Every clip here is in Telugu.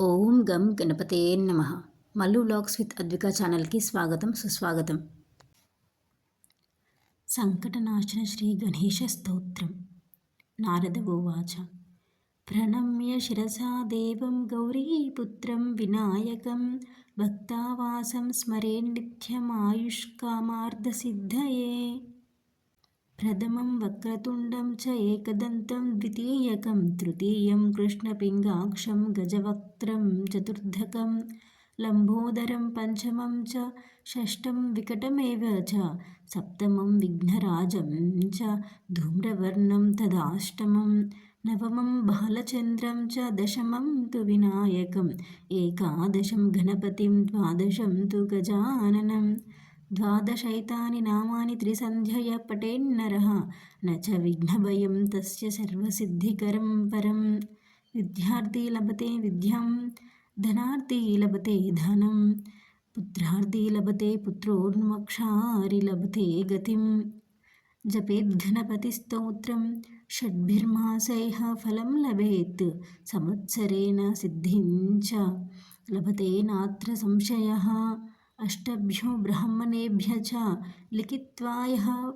ఓం గం గణపతే నమ. మల్లు వ్లాగ్స్ విత్ అద్విక ఛానల్కి స్వాగతం సుస్వాగతం. సంకటనాశన శ్రీ గణేశ స్తోత్రం. నారద ఉవాచ. ప్రణమ్య శిరసా దేవం గౌరీపుత్రం వినాయకం. భక్తావాసం స్మరే నిత్యమాయుష్కామార్థసిద్ధయే प्रथमं वक्रतुण्डं च एकदन्तं द्वितीयकं तृतीयं कृष्णपिङ्गाक्षं गजवक्त्रं चतुर्थकं लम्बोदरं पञ्चमं च षष्ठं विकटमेव च सप्तमं विघ्नराजं च धूम्रवर्णं तदाष्टमं नवमं बालचन्द्रं च दशमं तु विनायकम् एकादशं गणपतिं द्वादशं तु गजाननम् ద్వాదశైతాని నామాని త్రిసంధ్యయ పటేన్నర నచ విఘ్నభయం తస్య సర్వసిద్ధికరం పరం విద్యార్థి లభతే విద్యాం ధనార్థి లభతే ధనం పుత్రార్థి లభతే పుత్రోన్మక్షారి లభతే గతిం జపేద్ఘనపతిస్తోత్రం షడ్భిర్మాసైహ ఫలం లభేత్ సంవత్సరేణ సిద్ధించ లభతే నాత్ర సంశయ అష్టభ్యో బ్రాహ్మణేభ్య చ లిఖిత్వాయ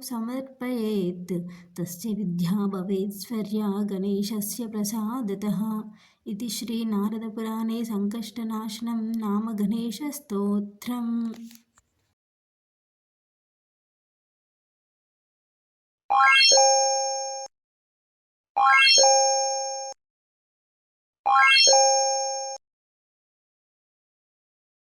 సమర్పయేత్ తస్య విద్యా భవేత్స్వర్యా గణేశస్య ప్రసాదత ఇది శ్రీ నారదపురాణే సంకష్టనాశనం నామ గణేశస్తోత్రం